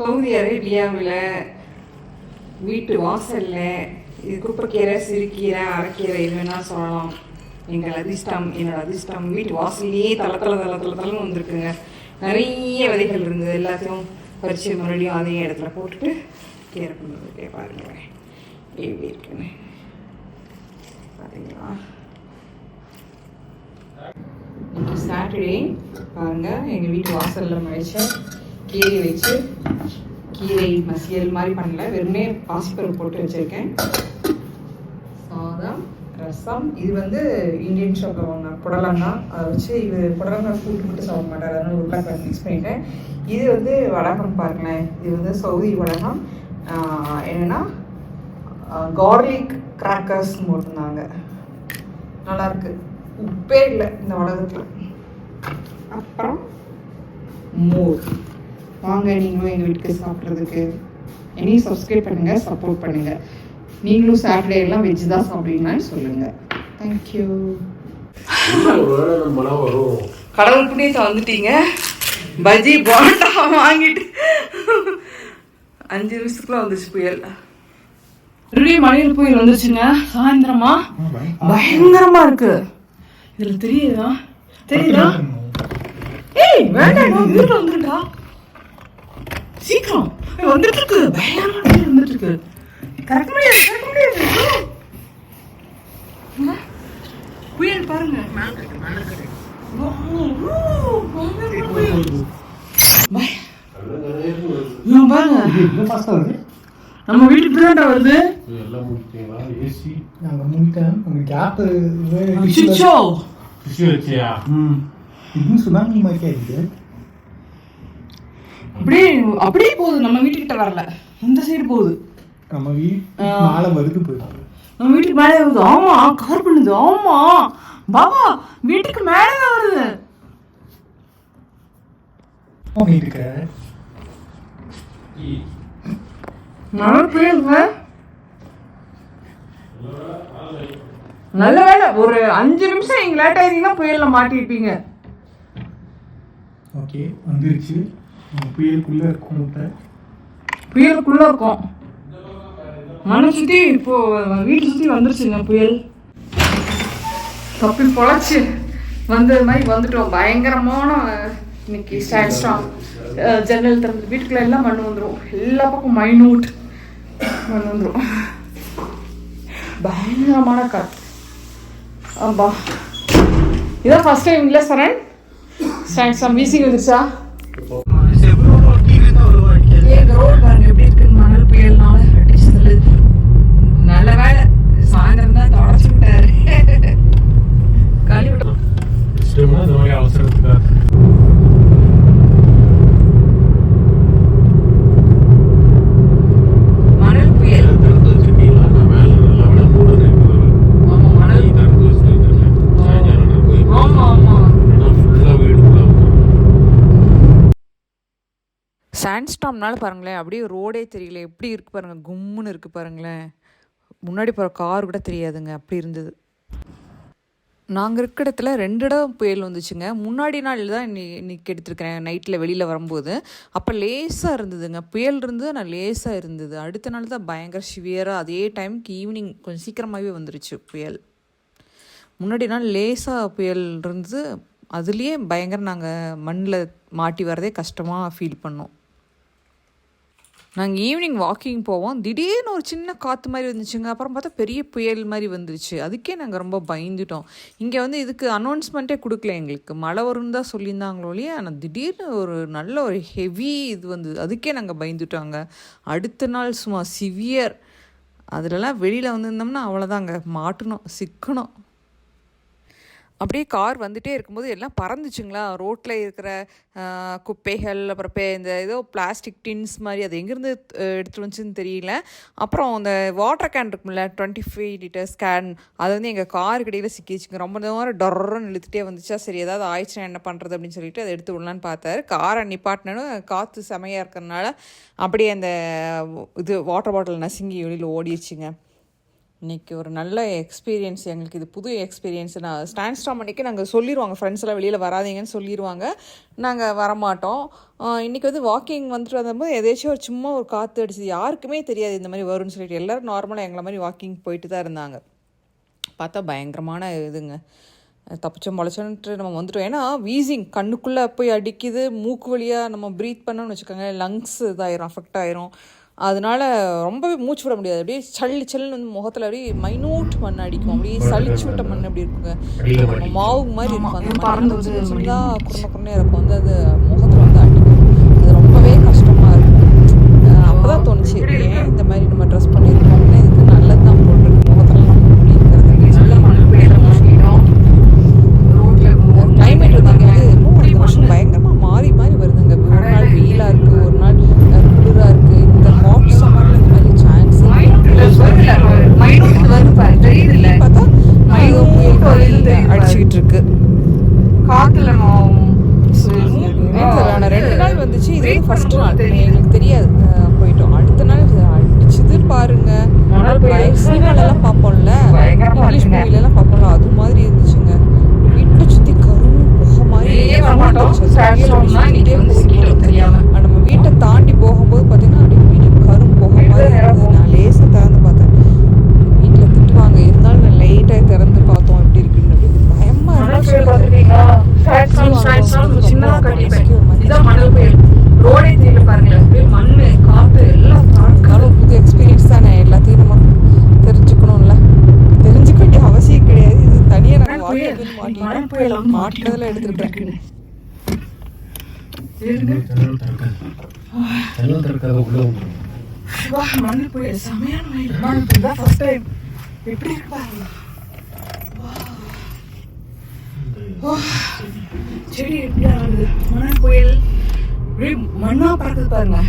Saudi அரேபியாவில் வீட்டு வாசலில் இது குப்பைக்கீரை சிறுக்கீரை அரைக்கீரை இல்லைன்னா சொல்லலாம். எங்கள் அதிர்ஷ்டம் என்னோடய அதிர்ஷ்டம் வீட்டு வாசல்லையே தள தள தள தள தளன்னு வந்திருக்குங்க. நிறைய விதைகள் இருந்தது எல்லாத்தையும் பறித்து மறுபடியும் அதே இடத்துல போட்டுட்டு கீரை கொண்டு பாருங்களேன் எப்படி இருக்குன்னு. பார்த்தீங்களா இன்னைக்கு சாட்டர்டே பாருங்கள் எங்கள் வீட்டு வாசலில் மழிச்ச கீரை வச்சு கீரை மசியல் மாதிரி பண்ணல. வெறுமே பாசிப்பருப்பு போட்டு வச்சுருக்கேன். சாதம் ரசம். இது வந்து இந்தியன் ஷாப்பில் வாங்கின புடலங்கா அதை வச்சு இது புடலங்கா கூட்டு மட்டும் சாப்பிட மாட்டார். அதனால உருளைக்கிழங்கு மிக்ஸ் பண்ணிட்டேன். இது வந்து வடகம் பாருங்களேன். இது வந்து சவுதி வடகம். என்னென்னா கார்லிக் கிராக்கர்ஸ் போட்டிருந்தாங்க. நல்லாயிருக்கு உப்பே இல்லை இந்த வடகத்தில். அப்புறம் மோர். வாங்க நீங்களும் எங்கள் வீட்டுக்கு சாப்பிட்றதுக்கு. என்னையும் சப்ஸ்கிரைப் பண்ணுங்க சப்போர்ட் பண்ணுங்க. நீங்களும் சாட்டர்டே எல்லாம் வெஜ் தான் சாப்பிடுவீங்கன்னு சொல்லுங்க. தேங்க்யூ கடவுள் புண்ணியத்தை வந்துட்டீங்க. பஜ்ஜி போண்டா வாங்கிட்டு. அஞ்சு நிமிஷத்துக்குள்ள வந்துச்சு புயல். மறுபடியும் மழையில் புயல் வந்துருச்சுங்க. சாயந்தரமா? பயங்கரமா இருக்கு. இதுல தெரியுதா? தெரியுதா? ஏய் வேண்டாம் வந்துருக்கா சீக்கிரம் வந்துட்டு இருக்கு பயங்கரமா புயல் வந்துட்டு இருக்கு கரெக்ட் முடியாது கரெக்ட் முடியாது. புயல் பாருங்க நம்ம வீட்டுக்கு பின்னாண்ட வருது எல்லாம் ஏசி முடிட்டேன் சிச்சோ வச்சியா ம் சுனாமி அப்படியே அப்படியே போகுது. நம்ம வீட்டுக்கிட்ட வரல. இந்த சைடு போகுது. நம்ம வீட் மேலே வருது போயிட்டு நம்ம வீட்டுக்கு மேலே வருது. ஆமா கவர் பண்ணுது. ஆமா. பாபா வீட்டுக்கு மேலே வருது. இருக்க. மழை நல்ல வேலை. ஒரு அஞ்சு நிமிஷம் எங்க லேட் ஆயிருந்தீங்கன்னா புயல்ல மாட்டிருப்பீங்க. ஓகே வந்துருச்சு. புயலுக்குள்ளே இருக்கும் முட்டை புயலுக்குள்ள இருக்கும். மனை சுத்தி இப்போ வீட்டு சுத்தி வந்துருச்சுங்க புயல். கப்பில் பொழைச்சு வந்தது மாதிரி வந்துட்டோம். பயங்கரமான இன்னைக்கு ஸ்டாண்ட் ஜன்னல் திறந்து வீட்டுக்குள்ள எல்லாம் மண் வந்துடும் எல்லா பக்கம் மைனூட் மண் வந்துடும் பயங்கரமான காற்று ஆம்பா. இதான் ஃபர்ஸ்ட் டைம் இல்லை சரண்? ஸ்டாண்ட் வீசிங் வந்துருச்சா? ஏன் ரோடு பாருங்க எப்படி இருக்குன்னு மணல் புயல்னால அடிச்சதுல நல்ல வேலை சாயந்தரம் தான் தொடச்சு விட்டாரு கழுவி விட்டு இஷ்டமா இந்த மாதிரி அவசரத்துக்காக மணல் புயல் திறந்து வச்சிருக்கீங்களா நான் மேல நல்லா விட மூணு ஆமா மணல் திறந்து வச்சிருக்கேன் சாயங்காலம் போய் ஆமா ஆமா ஃபுல்லாக வீடு ஃபுல்லாக சாண்ட்ஸ்டாம்னால பாருங்களேன் அப்படியே ரோடே தெரியல. எப்படி இருக்குது பாருங்கள் கும்முன்னு இருக்குது பாருங்களேன். முன்னாடி போகிற கார் கூட தெரியாதுங்க அப்படி இருந்தது. நாங்கள் இருக்கிற இடத்துல ரெண்டு இடம் புயல் வந்துச்சுங்க. முன்னாடி நாள் தான் இன்னி இன்னைக்கு எடுத்துருக்கிறேன் நைட்டில் வெளியில் வரும்போது. அப்போ லேசாக இருந்ததுங்க. புயல் இருந்தது நான் லேசாக இருந்தது. அடுத்த நாள் தான் பயங்கர சிவியராக அதே டைமுக்கு ஈவினிங் கொஞ்சம் சீக்கிரமாகவே வந்துருச்சு புயல். முன்னாடி நாள் லேசாக புயல் இருந்தது. அதுலேயே பயங்கர நாங்கள் மண்ணில் மாட்டி வரதே கஷ்டமாக ஃபீல் பண்ணோம். நாங்கள் ஈவினிங் வாக்கிங் போவோம். திடீர்னு ஒரு சின்ன காற்று மாதிரி வந்துச்சுங்க அப்புறம் பார்த்தா பெரிய புயல் மாதிரி வந்துருச்சு. அதுக்கே நாங்கள் ரொம்ப பயந்துட்டோம். இங்கே வந்து இதுக்கு அனௌன்ஸ்மெண்ட்டே கொடுக்கல எங்களுக்கு. மழை வரும்னு தான் சொல்லியிருந்தாங்களோ இல்லையா? ஆனால் திடீர்னு ஒரு நல்ல ஒரு ஹெவி இது வந்து அதுக்கே நாங்கள் பயந்துட்டோங்க. அடுத்த நாள் சும்மா சிவியர் அதிலலாம் வெளியில் வந்திருந்தோம்னா அவ்வளோதாங்க மாட்டணும். சிக்கணும். அப்படியே கார் வந்துகிட்டே இருக்கும்போது எல்லாம் பறந்துச்சுங்களா? ரோட்டில் இருக்கிற குப்பைகள் அப்புறம் பே இந்த ஏதோ பிளாஸ்டிக் டின்ஸ் மாதிரி அது எங்கேருந்து எடுத்துட்டு வந்துச்சுன்னு தெரியல. அப்புறம் அந்த வாட்டர் கேன் இருக்கும்ல டுவெண்ட்டி ஃபைவ் லிட்டர்ஸ் கேன் அது வந்து எங்கள் காருக்கு இடையில சிக்கிச்சுங்க ரொம்ப நேரம் டொர்ன்னு இழுத்துட்டே வந்துச்சா சரி ஏதாவது ஆயிடுச்சுன்னா என்ன பண்ணுறது அப்படின்னு சொல்லிட்டு அதை எடுத்து விடலான்னு பார்த்தாரு. காரை நிப்பாட்டினோன்னு காற்று செமையாக இருக்கிறதுனால அப்படியே அந்த இது வாட்டர் பாட்டில் நசுங்கி வெளியில் ஓடிடுச்சுங்க இன்றைக்கி ஒரு நல்ல எக்ஸ்பீரியன்ஸ் எங்களுக்கு இது புது எக்ஸ்பீரியன்ஸ் நான் ஸ்டாண்ட் ஸ்டாம் அன்றைக்கி நாங்கள் சொல்லிடுவாங்க ஃப்ரெண்ட்ஸ் எல்லாம் வெளியில் வராதீங்கன்னு சொல்லிடுவாங்க நாங்கள் வரமாட்டோம். இன்றைக்கி இன்னைக்கு வந்து வாக்கிங் வந்துட்டு வந்தபோது எதேச்சும் ஒரு சும்மா ஒரு காற்று அடிச்சு யாருக்குமே தெரியாது இந்த மாதிரி வரும்னு சொல்லிட்டு. எல்லோரும் நார்மலாக எங்களை மாதிரி வாக்கிங் போயிட்டு தான் இருந்தாங்க. பார்த்தா பயங்கரமான இதுங்க. தப்பிச்சோம் முளைச்சோன்ட்டு நம்ம வந்துட்டோம். ஏன்னா வீசிங் கண்ணுக்குள்ளே போய் அடிக்குது. மூக்கு வழியாக நம்ம ப்ரீத் பண்ணோம்னு வச்சுக்கோங்க லங்ஸ் இதாயிரும் அஃபெக்ட் ஆயிரும். அதனால ரொம்பவே மூச்சு விட முடியாது. அப்படியே சல்லி சல்லுன்னு வந்து முகத்தில் அப்படியே மைனூட் மண் அடிக்கும். அப்படியே சளிச்சு விட்ட மண் அப்படி இருக்குங்க. மாவு மாதிரி இருக்கும். அந்த மண் குறுன குறுனையாக இருக்கும். வந்து அது முகத்தில் வந்து அடிக்கும் அது ரொம்பவே கஷ்டமாக இருக்கும் அப்போ தான் தோணுச்சு ஏன் இந்த மாதிரி நம்ம ட்ரெஸ் பண்ணியிருக்கோம்னு இதுக்கு நல்லது தான் போட்டிருக்கு முகத்தில் நம்ம முடி இருக்கிறது நல்ல மழை பெய்யற மழையும் ரோட்ல கிளைமேட் வந்து இங்கே வந்து இன்னும் இந்த வருஷம் பயங்கரமாக மாறி மாறி வருதுங்க ஒரு நாள் வெயிலாக இருக்குது ஒரு நாள் குளிராக இருக்குது இந்த ஹாட் சம்மரில் இந்த மாதிரி சான்ஸ் மைனூட் வருது பாரு தெரியுது இல்ல பார்த்தா மழை புயல் வருது மாதிரி அடிச்சுக்கிட்டு இருக்கு காத்துல ஏன் தெரியல, ஆனா ரெண்டு நாள் ஃபர்ஸ்ட் நாள் எங்களுக்கு தெரியாது. போயிட்டோம். அடுத்த நாள் அடிச்சுது பாருங்க. சினிமாலெல்லாம் பார்ப்போம்ல. இங்கிலீஷ். மூவிலெல்லாம் பார்ப்போம்ல. அது மாதிரி இருந்துச்சுங்க. வீட்டை சுற்றி கரும் புகை மாதிரி நம்ம வீட்டை தாண்டி போகும்போது பார்த்தீங்கன்னா அப்படியே வீடு கரும் புகை மாதிரி இருந்தது நான் லேசாக திறந்து பார்த்தேன் வீட்டில் திட்டுவாங்க இருந்தாலும் நான் லைட்டாக திறந்து பார்த்தோம் எப்படி இருக்குன்னு அப்படி பயமா மணல் இருந்துச்சு புயல் பார்த்திருக்கீங்களா? sad song, sad song சின்னதா கட்டிப்பேன். இதான் மணல் புயல். ரோடே தெரியல பாருங்களேன். அப்படியே மண்ணு, காத்து எல்லாம் தாழ்க்கால. இருந்தாலும் புது எக்ஸ்பீரியன்ஸ் தானே எல்லாத்தையும் நம்ம தெரிஞ்சுக்கணும்ல தெரிஞ்சுக்க வேண்டிய அவசியம் கிடையாது இது தனியாக நாங்கள் புயல். வந்து மாட்டினதில் வந்துரும். வா, மணல் புயல் செமையான. மணல் புயல் தான் first time. எப்படி இருக்கு பாருங்க. வா. செடி எப்படி ஆடுது மணல் புயல் அப்படியே மண்ணா பறக்குது பாருங்க